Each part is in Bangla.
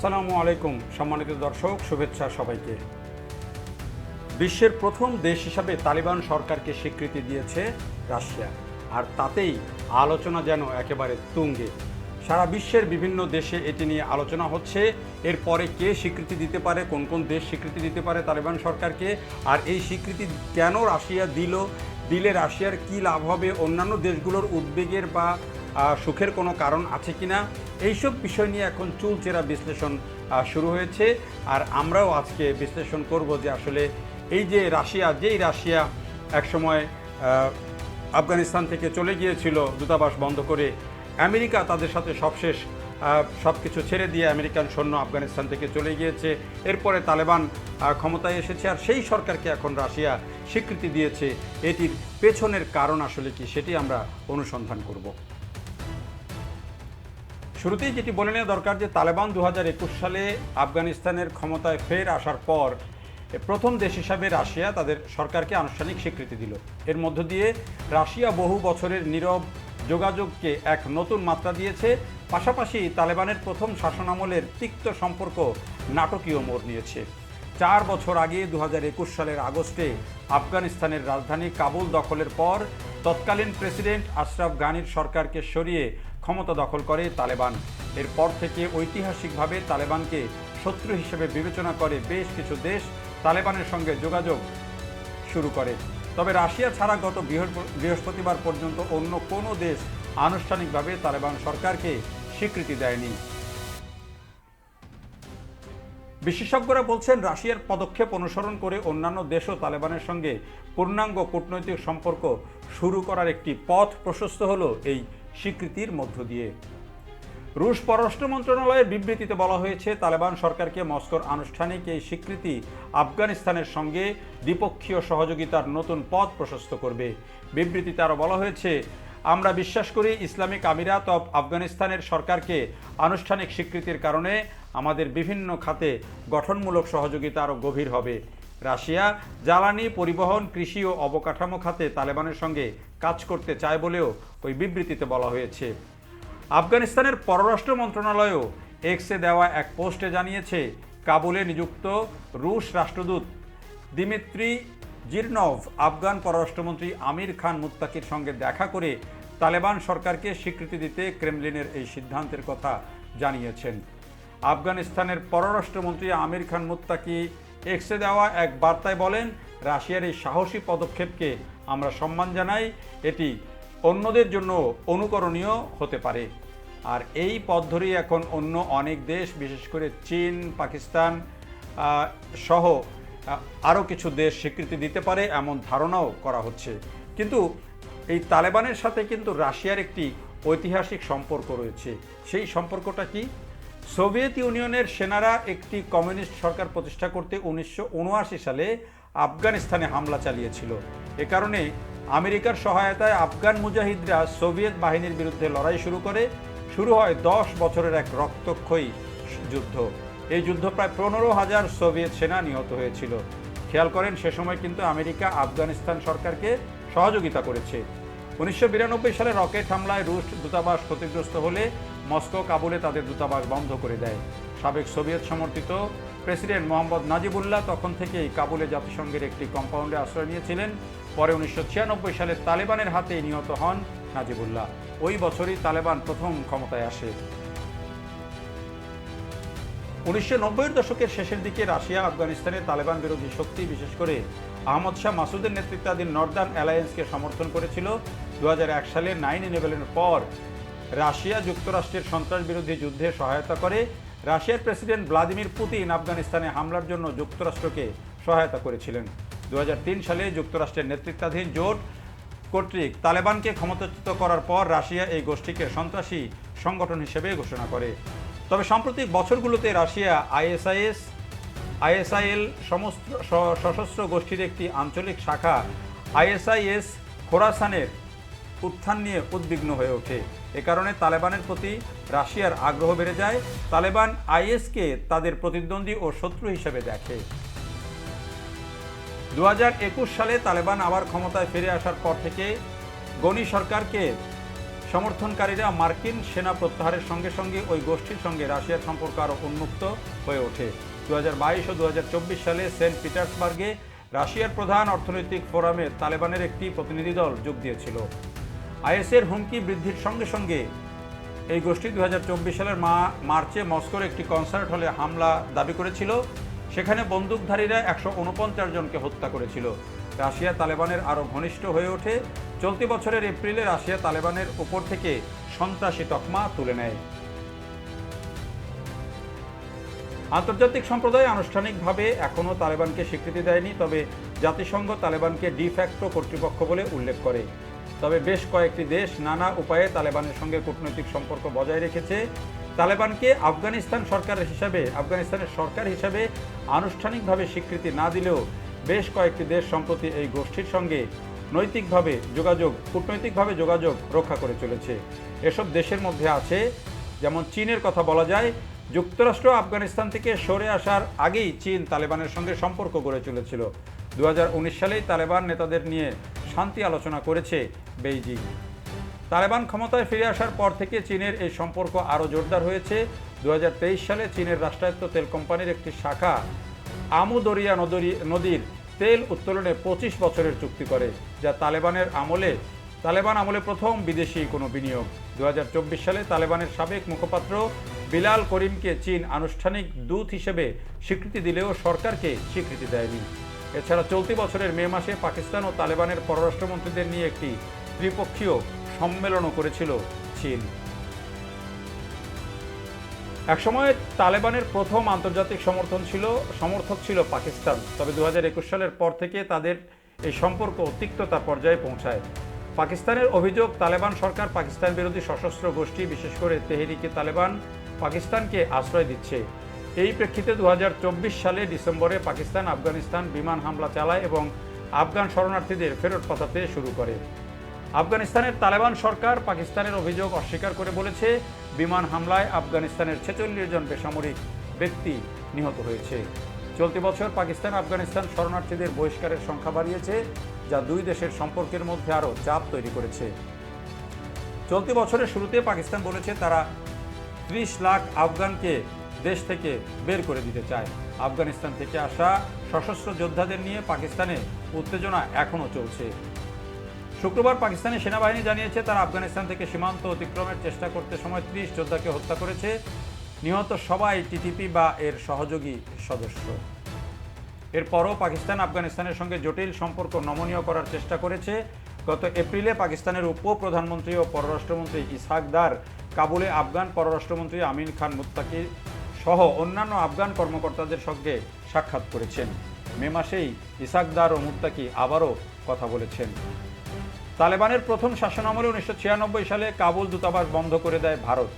আসসালামু আলাইকুম, সম্মানিত দর্শক, শুভেচ্ছা সবাইকে। বিশ্বের প্রথম দেশ হিসাবে তালিবান সরকারকে স্বীকৃতি দিয়েছে রাশিয়া, আর তাতেই আলোচনা যেন একেবারে তুঙ্গে। সারা বিশ্বের বিভিন্ন দেশে এটি নিয়ে আলোচনা হচ্ছে, এরপরে কে স্বীকৃতি দিতে পারে, কোন কোন দেশ স্বীকৃতি দিতে পারে তালিবান সরকারকে, আর এই স্বীকৃতি কেন রাশিয়া দিল, দিলে রাশিয়ার কি লাভ হবে, অন্যান্য দেশগুলোর উদ্বেগের বা সুখের কোনো কারণ আছে কি না এইসব বিষয় নিয়ে এখন চুলচেরা বিশ্লেষণ শুরু হয়েছে। আর আমরাও আজকে বিশ্লেষণ করব যে আসলে এই যে রাশিয়া, যেই রাশিয়া একসময় আফগানিস্তান থেকে চলে গিয়েছিল, দূতাবাস বন্ধ করে। আমেরিকা তাদের সাথে সবশেষ সব কিছু ছেড়ে দিয়ে আমেরিকান সৈন্য আফগানিস্তান থেকে চলে গিয়েছে। এরপরে তালেবান ক্ষমতায় এসেছে। আর সেই সরকারকে এখন রাশিয়া স্বীকৃতি দিয়েছে। এটির পেছনের কারণ আসলে কি, সেটি আমরা অনুসন্ধান করব। শুরুতেই যেটি বলে নেওয়া দরকার যে তালেবান দু হাজার একুশ সালে আফগানিস্তানের ক্ষমতায় ফের আসার পর প্রথম দেশ হিসাবে রাশিয়া তাদের সরকারকে আনুষ্ঠানিক স্বীকৃতি দিল। এর মধ্য দিয়ে রাশিয়া বহু বছরের নীরব যোগাযোগকে এক নতুন মাত্রা দিয়েছে। পাশাপাশি তালেবানের প্রথম শাসনামলের তিক্ত সম্পর্ক নাটকীয় মোড় নিয়েছে। চার বছর আগে দু হাজার একুশ সালের আগস্টে আফগানিস্তানের রাজধানী কাবুল দখলের পর তৎকালীন প্রেসিডেন্ট আশরাফ গানির সরকারকে সরিয়ে ক্ষমতা দখল করে তালেবান। এরপর থেকে ঐতিহাসিকভাবে তালেবানকে শত্রু হিসেবে বিবেচনা করে বেশ কিছু দেশ তালেবানের সঙ্গে যোগাযোগ শুরু করে। তবে রাশিয়া ছাড়া গত বৃহস্পতিবার পর্যন্ত অন্য কোনো দেশ আনুষ্ঠানিকভাবে তালেবান সরকারকে স্বীকৃতি দেয়নি। বিশেষজ্ঞরা বলছেন, রাশিয়ার পদক্ষেপ অনুসরণ করে অন্যান্য দেশও তালেবানের সঙ্গে পূর্ণাঙ্গ কূটনৈতিক সম্পর্ক শুরু করার একটি পথ প্রশস্ত হলো এই স্বীকৃতির মধ্য দিয়ে। রুশ পররাষ্ট্র মন্ত্রণালয়ের বিবৃতিতে বলা হয়েছে, তালেবান সরকারকে মস্কোর আনুষ্ঠানিক এই স্বীকৃতি আফগানিস্তানের সঙ্গে দ্বিপক্ষীয় সহযোগিতার নতুন পথ প্রশস্ত করবে। বিবৃতিতে আরও বলা হয়েছে, আমরা বিশ্বাস করি ইসলামিক আমিরাত অব আফগানিস্তানের সরকারকে আনুষ্ঠানিক স্বীকৃতির কারণে আমাদের বিভিন্ন খাতে গঠনমূলক সহযোগিতা আরও গভীর হবে। রাশিয়া জ্বালানি পরিবহন, কৃষি ও অবকাঠামো খাতে তালেবানের সঙ্গে কাজ করতে চায় বলেও ওই বিবৃতিতে বলা হয়েছে। আফগানিস্তানের পররাষ্ট্র মন্ত্রণালয়ও এক্সে দেওয়া এক পোস্টে জানিয়েছে, কাবুলে নিযুক্ত রুশ রাষ্ট্রদূত দিমিত্রি জিরনভ, আফগান পররাষ্ট্রমন্ত্রী আমির খান মুত্তাকির সঙ্গে দেখা করে তালেবান সরকারকে স্বীকৃতি দিতে ক্রেমলিনের এই সিদ্ধান্তের কথা জানিয়েছেন। আফগানিস্তানের পররাষ্ট্রমন্ত্রী আমির খান মুত্তাকি এক্সে দেওয়া এক বার্তায় বলেন, রাশিয়ার এই সাহসী পদক্ষেপকে আমরা সম্মান জানাই, এটি অন্যদের জন্য অনুকরণীয় হতে পারে। আর এই পথ ধরেই এখন অন্য অনেক দেশ, বিশেষ করে চীন, পাকিস্তান সহ আরও কিছু দেশ স্বীকৃতি দিতে পারে এমন ধারণাও করা হচ্ছে। কিন্তু এই তালেবানের সাথে কিন্তু রাশিয়ার একটি ঐতিহাসিক সম্পর্ক রয়েছে। সেই সম্পর্কটা কি? সোভিয়েত ইউনিয়নের সেনারা একটি কমিউনিস্ট সরকার প্রতিষ্ঠা করতে উনিশশো সালে আফগানিস্তানে হামলা চালিয়েছিল। এ কারণে আমেরিকার সহায়তায় আফগান মুজাহিদরা সোভিয়েত বাহিনীর বিরুদ্ধে লড়াই শুরু করে। শুরু হয় দশ বছরের এক রক্তক্ষয়ী যুদ্ধ। এই যুদ্ধ প্রায় পনেরো হাজার সোভিয়েত সেনা নিহত হয়েছিল। খেয়াল করেন, সে সময় কিন্তু আমেরিকা আফগানিস্তান সরকারকে সহযোগিতা করেছে। উনিশশো বিরানব্বই সালে রকেট হামলায় রুশ দূতাবাস ক্ষতিগ্রস্ত হলে মস্কো, কাবুলে তাদের দূতাবাস বন্ধ করে দেয়। সাবেক সোভিয়েত সমর্থিত প্রেসিডেন্ট মোহাম্মদ নাজিবুল্লাহ তখন থেকেই কাবুলে জাতিসংঘের একটি কম্পাউন্ডে আশ্রয় নিয়েছিলেন। পরে উনিশশো ছিয়ানব্বই সালে তালেবানের হাতে নিহত হন নাজিবুল্লাহ। ওই বছরই তালেবান প্রথম ক্ষমতায় আসে। উনিশশো নব্বইয়ের দশকের শেষের দিকে রাশিয়া, আফগানিস্তানে তালেবান বিরোধী শক্তি, বিশেষ করে আহমদ শাহ মাসুদের নেতৃত্বাধীন নর্দার্ন অ্যালায়েন্সকে সমর্থন করেছিল। দু হাজার এক সালে নাইন ইলেভেনের পর রাশিয়া যুক্তরাষ্ট্রের সন্ত্রাস বিরোধী যুদ্ধে সহায়তা করে। রাশিয়ার প্রেসিডেন্ট ভ্লাদিমির পুতিন আফগানিস্তানে হামলার জন্য যুক্তরাষ্ট্রকে সহায়তা করেছিলেন। দু হাজার তিন সালে যুক্তরাষ্ট্রের নেতৃত্বাধীন জোট কর্তৃক তালেবানকে ক্ষমতাচ্যুত করার পর রাশিয়া এই গোষ্ঠীকে সন্ত্রাসী সংগঠন হিসেবে ঘোষণা করে। তবে সাম্প্রতিক বছরগুলোতে রাশিয়া আইএসআইএস, আইএসআইএল সমস্ত সশস্ত্র গোষ্ঠীর একটি আঞ্চলিক শাখা আইএসআইএস খোরাসানের উত্থান নিয়ে উদ্বিগ্ন হয়ে ওঠে। এ কারণে তালেবানের প্রতি রাশিয়ার আগ্রহ বেড়ে যায়। তালেবান আইএসকে তাদের প্রতিদ্বন্দ্বী ও শত্রু হিসেবে দেখে। দু হাজার একুশ সালে তালেবান আবার ক্ষমতায় ফিরে আসার পর থেকে গনি সরকারকে সমর্থনকারীরা মার্কিন সেনা প্রত্যাহারের সঙ্গে সঙ্গে ওই গোষ্ঠীর সঙ্গে রাশিয়ার সম্পর্ক আরও উন্মুক্ত হয়ে ওঠে। দু হাজার বাইশ ও দু হাজার চব্বিশ সালে সেন্ট পিটার্সবার্গে রাশিয়ার প্রধান অর্থনৈতিক ফোরামে তালেবানের একটি প্রতিনিধি দল যোগ দিয়েছিল। আইএসের হুমকি বৃদ্ধির সঙ্গে সঙ্গে এই গোষ্ঠী দু হাজার চব্বিশ সালের মা, মার্চে মস্কোর একটি কনসার্ট হলে হামলা দাবি করেছিল। সেখানে বন্দুকধারীরা একশো উনপঞ্চাশ জনকে হত্যা করেছিল। রাশিয়া তালেবানের আরও ঘনিষ্ঠ হয়ে ওঠে। চলতি বছরের এপ্রিলে রাশিয়া তালেবানের উপর থেকে সন্ত্রাসী তকমা তুলে নেয়। আন্তর্জাতিক সম্প্রদায় আনুষ্ঠানিকভাবে এখনও তালেবানকে স্বীকৃতি দেয়নি, তবে জাতিসংঘ তালেবানকে ডিফ্যাক্টো কর্তৃপক্ষ বলে উল্লেখ করে। তবে বেশ কয়েকটি দেশ নানা উপায়ে তালেবানের সঙ্গে কূটনৈতিক সম্পর্ক বজায় রেখেছে। তালেবানকে আফগানিস্তান সরকার হিসাবে, আফগানিস্তানের সরকার হিসাবে আনুষ্ঠানিকভাবে স্বীকৃতি না দিলেও বেশ কয়েকটি দেশ সম্প্রতি এই গোষ্ঠীর সঙ্গে নৈতিকভাবে যোগাযোগ, কূটনৈতিকভাবে যোগাযোগ রক্ষা করে চলেছে। এসব দেশের মধ্যে আছে, যেমন চীনের কথা বলা যায়, যুক্তরাষ্ট্র আফগানিস্তান থেকে সরে আসার আগেই চীন তালেবানের সঙ্গে সম্পর্ক গড়ে চলেছিল দু হাজার উনিশ সালেই তালেবান নেতাদের নিয়ে শান্তি আলোচনা করেছে বেইজিং। তালেবান ক্ষমতায় ফিরে আসার পর থেকে চীনের এই সম্পর্ক আরও জোরদার হয়েছে। দু হাজার তেইশ সালে চীনের রাষ্ট্রায়ত্ত তেল কোম্পানির একটি শাখা আমুদরিয়া নদী নদীর তেল উত্তোলনে পঁচিশ বছরের চুক্তি করে, যা তালেবানের আমলে, তালেবান আমলে প্রথম বিদেশি কোনো বিনিয়োগ। দু হাজার চব্বিশ সালে তালেবানের সাবেক মুখপাত্র বিলাল করিমকে চীন আনুষ্ঠানিক দূত হিসেবে স্বীকৃতি দিলেও সরকারকে স্বীকৃতি দেয়নি। এছাড়া চলতি বছরের মে মাসে পাকিস্তান ও তালেবানের পররাষ্ট্রমন্ত্রীদের নিয়ে একটি ত্রিপক্ষীয় সম্মেলনও করেছিল চীন। একসময় তালেবানের প্রথম আন্তর্জাতিক সমর্থন ছিল, সমর্থক ছিল পাকিস্তান। তবে দু হাজার একুশ সালের পর থেকে তাদের এই সম্পর্ক তিক্ততা পর্যায়ে পৌঁছায়। পাকিস্তানের অভিযোগ, তালেবান সরকার পাকিস্তান বিরোধী সশস্ত্র গোষ্ঠী, বিশেষ করে তেহরিকে তালেবান, পাকিস্তানকে আশ্রয় দিচ্ছে। এই প্রেক্ষিতে দু হাজার চব্বিশ সালে ডিসেম্বরে পাকিস্তান আফগানিস্তান বিমান হামলা চালায় এবং আফগান শরণার্থীদের ফেরত পাঠাতে শুরু করে। আফগানিস্তানের তালেবান সরকার পাকিস্তানের অভিযোগ অস্বীকার করে বলেছে, বিমান হামলায় আফগানিস্তানের ছেচল্লিশ জন বেসামরিক ব্যক্তি নিহত হয়েছে। চলতি বছর পাকিস্তান আফগানিস্তান শরণার্থীদের বহিষ্কারের সংখ্যা বাড়িয়েছে, যা দুই দেশের সম্পর্কের মধ্যে আরও চাপ তৈরি করেছে। চলতি বছরের শুরুতে পাকিস্তান বলেছে, তারা ত্রিশ লাখ আফগানকে দেশ থেকে বের করে দিতে চায়। আফগানিস্তান থেকে আসা সশস্ত্র যোদ্ধাদের নিয়ে পাকিস্তানে উত্তেজনা এখনও চলছে। শুক্রবার পাকিস্তানি সেনাবাহিনী জানিয়েছে, তারা আফগানিস্তান থেকে সীমান্ত অতিক্রমের চেষ্টা করতে সময় ত্রিশ যোদ্ধাকে হত্যা করেছে। নিহত সবাই টিটিপি বা এর সহযোগী সদস্য। এরপরও পাকিস্তান আফগানিস্তানের সঙ্গে জটিল সম্পর্ক নমনীয় করার চেষ্টা করেছে। গত এপ্রিলে পাকিস্তানের উপ প্রধানমন্ত্রী ও পররাষ্ট্রমন্ত্রী ইসহাক দার কাবুলে আফগান পররাষ্ট্রমন্ত্রী আমিন খান মুত্তাকি সহ অন্যান্য আফগান কর্মকর্তাদের সঙ্গে সাক্ষাৎ করেছেন। মে মাসেই ইসাকদার ও মুত্তাকি আবারও কথা বলেছেন। তালেবানের প্রথম শাসন শাসনামলে উনিশশো সালে কাবুল দূতাবাস বন্ধ করে দেয় ভারত।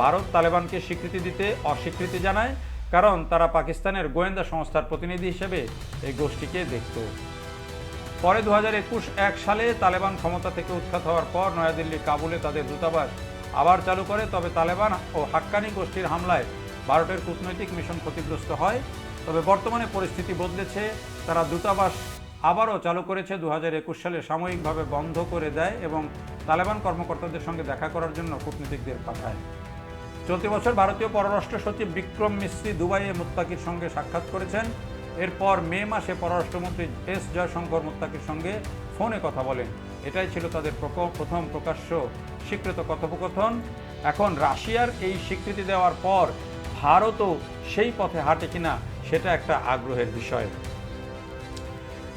ভারত তালেবানকে স্বীকৃতি দিতে অস্বীকৃতি জানায়, কারণ তারা পাকিস্তানের গোয়েন্দা সংস্থার প্রতিনিধি হিসেবে এই গোষ্ঠীকে দেখত। পরে দু একুশ এক সালে তালেবান ক্ষমতা থেকে উৎখাত হওয়ার পর নয়াদিল্লি কাবুলে তাদের দূতাবাস আবার চালু করে, তবে তালেবান ও হাক্কানি গোষ্ঠীর হামলায় ভারতের কূটনৈতিক মিশন ক্ষতিগ্রস্ত হয়, তবে বর্তমানে পরিস্থিতি বদলেছে। তারা দূতাবাস আবারও চালু করেছে দু হাজার একুশ সালে সাময়িকভাবে বন্ধ করে দেয় এবং তালেবান কর্মকর্তাদের সঙ্গে দেখা করার জন্য কূটনীতিকদের পাঠায়। চলতি বছর ভারতীয় পররাষ্ট্র সচিব বিক্রম মিস্ত্রি দুবাইয়ে মুত্তাকির সঙ্গে সাক্ষাৎ করেছেন। এরপর মে মাসে পররাষ্ট্রমন্ত্রী এস জয়শঙ্কর মুত্তাকির সঙ্গে ফোনে কথা বলেন। এটাই ছিল তাদের প্রথম প্রকাশ্য স্বীকৃত কথোপকথন। এখন রাশিয়ার এই স্বীকৃতি দেওয়ার পর ভারতও সেই পথে হাঁটে কিনা সেটা একটা আগ্রহের বিষয়।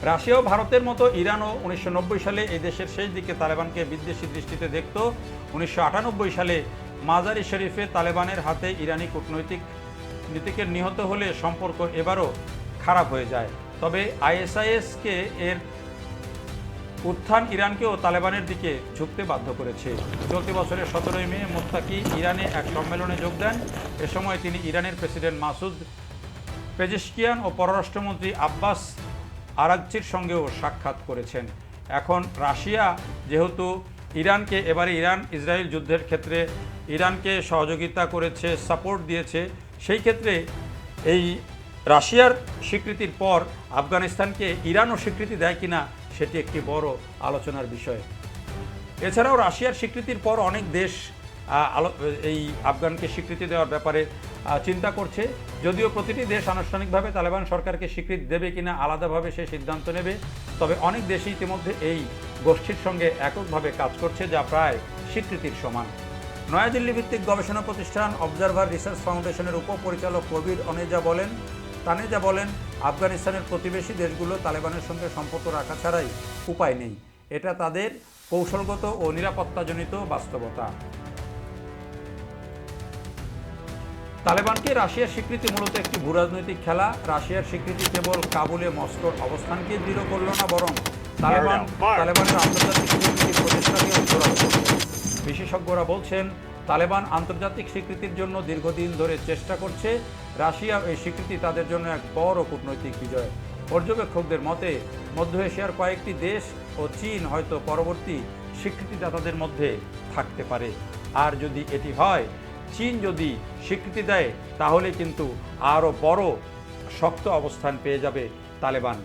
রাশিয়াও ভারতের মতো, ইরানও উনিশশো নব্বই সালে এই দেশের শেষ দিকে তালেবানকে বিদ্বেষী দৃষ্টিতে দেখত। উনিশশো আটানব্বই সালে মাজারি শরীফে তালেবানের হাতে ইরানি কূটনৈতিক নীতিকের নিহত হলে সম্পর্ক এবারও খারাপ হয়ে যায়। তবে আইএসআইএসকে এর উত্থান ইরানকেও তালেবানের দিকে ঝুঁকতে বাধ্য করেছে। চলতি বছরের সতেরোই মে মোত্তাকি ইরানে এক সম্মেলনে যোগ দেন। এ সময় তিনি ইরানের প্রেসিডেন্ট মাসুদ পেজেশকিয়ান ও পররাষ্ট্রমন্ত্রী আব্বাস আরাকচির সঙ্গেও সাক্ষাৎ করেছেন। এখন রাশিয়া, যেহেতু ইরানকে এবারে ইরান ইসরায়েল যুদ্ধের ক্ষেত্রে ইরানকে সহযোগিতা করেছে, সাপোর্ট দিয়েছে, সেই ক্ষেত্রে এই রাশিয়ার স্বীকৃতির পর আফগানিস্তানকে ইরানও স্বীকৃতি দেয় কিনা সেটি একটি বড় আলোচনার বিষয়। এছাড়াও রাশিয়ার স্বীকৃতির পর অনেক দেশ এই আফগানকে স্বীকৃতি দেওয়ার ব্যাপারে চিন্তা করছে। যদিও প্রতিটি দেশ আনুষ্ঠানিকভাবে তালেবান সরকারকে স্বীকৃতি দেবে কিনা আলাদাভাবে সে সিদ্ধান্ত নেবে, তবে অনেক দেশই ইতিমধ্যে এই গোষ্ঠীর সঙ্গে এককভাবে কাজ করছে, যা প্রায় স্বীকৃতির সমান। নয়াদিল্লি ভিত্তিক গবেষণা প্রতিষ্ঠান অবজারভার রিসার্চ ফাউন্ডেশনের উপপরিচালক কবির অনেজা বলেন তানেজা বলেন আফগানিস্তানের প্রতিবেশী দেশগুলো তালেবানের সঙ্গে সম্পর্ক রাখা ছাড়াই উপায় নেই। এটা তাদের কৌশলগত ও নিরাপত্তাজনিত বাস্তবতা। তালেবানকে রাশিয়ার স্বীকৃতি মূলত একটি ভূরাজনৈতিক খেলা। রাশিয়ার স্বীকৃতি কেবল কাবুলে মস্কোর অবস্থানকে দৃঢ় করল না বরং তালেবান তালেবানের আন্তর্জাতিক বিশেষজ্ঞরা বলছেন তালেবান আন্তর্জাতিক স্বীকৃতির জন্য দীর্ঘদিন ধরে চেষ্টা করছে রাশিয়া। এই স্বীকৃতি তাদের জন্য এক বড় কূটনৈতিক বিজয়। পর্যবেক্ষকদের মতে, মধ্য এশিয়ার কয়েকটি দেশ ও চীন হয়তো পরবর্তী স্বীকৃতিদাতাদের মধ্যে থাকতে পারে। আর যদি এটি হয়, চীন যদি স্বীকৃতি দেয়, তাহলে কিন্তু আরও বড় শক্ত অবস্থান পেয়ে যাবে তালেবান।